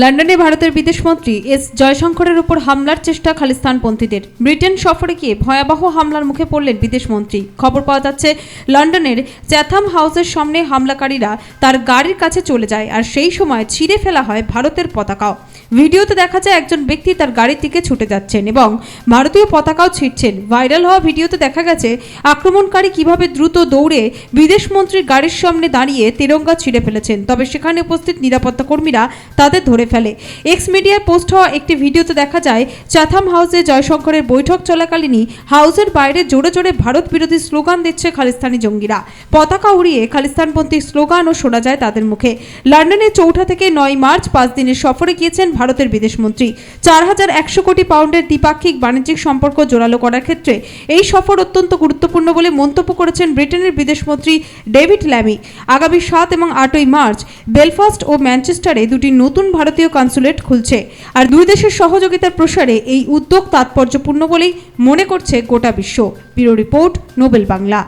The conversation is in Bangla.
লন্ডনে ভারতের বিদেশমন্ত্রী এস জয়শঙ্করের উপর হামলার চেষ্টা খালিস্তানপন্থীদের। ব্রিটেন সফরে গিয়ে ভয়াবহ হামলার মুখে পড়লেন বিদেশমন্ত্রী। খবর পাওয়া যাচ্ছে, লন্ডনের চ্যাথাম হাউসের সামনে হামলাকারীরা তার গাড়ির কাছে চলে যায় আর সেই সময় ছিঁড়ে ফেলা হয় ভারতের পতাকাও। ভিডিওতে দেখা যায় একজন ব্যক্তি তার গাড়ির দিকে ছুটে যাচ্ছেন এবং ভারতীয় পতাকাও ছিঁড়ছেন। ভাইরাল হওয়া ভিডিওতে দেখা গেছে, আক্রমণকারী কীভাবে দ্রুত দৌড়ে বিদেশমন্ত্রীর গাড়ির সামনে দাঁড়িয়ে তেরঙ্গা ছিঁড়ে ফেলেছেন। তবে সেখানে উপস্থিত নিরাপত্তা কর্মীরা তাদের ধরে ফেলে। এক্স মিডিয়ায় পোস্ট হওয়া একটি ভিডিওতে দেখা যায় চাথাম হাউসে জয়শঙ্করের বৈঠক চলাকালীনই হাউসের বাইরে জোরে জোরে ভারত বিরোধী স্লোগান দিচ্ছে খালিস্তানি জঙ্গিরা। পতাকা উড়িয়ে খালিস্তানপন্থী স্লোগানও শোনা যায় তাদের মুখে। লন্ডনে চৌঠা থেকে নয় মার্চ পাঁচ দিনের সফরে গিয়েছেন ভারতের বিদেশমন্ত্রী চার হাজার একশো কোটি পাউন্ডের দ্বিপাক্ষিক বাণিজ্যিক সম্পর্ক জোরালো করার ক্ষেত্রে এই সফর অত্যন্ত গুরুত্বপূর্ণ বলে মন্তব্য করেছেন ব্রিটেনের বিদেশমন্ত্রী ডেভিড ল্যামি। আগামী সাত এবং আটই মার্চ বেলফাস্ট ও ম্যানচেস্টারে দুটি নতুন ভারতীয় কনসুলেট খুলছে। আর দুই দেশের সহযোগিতার প্রসারে এই উদ্যোগ তাৎপর্যপূর্ণ বলেই মনে করছে গোটা বিশ্ব। Bureau report Nobel Bangla.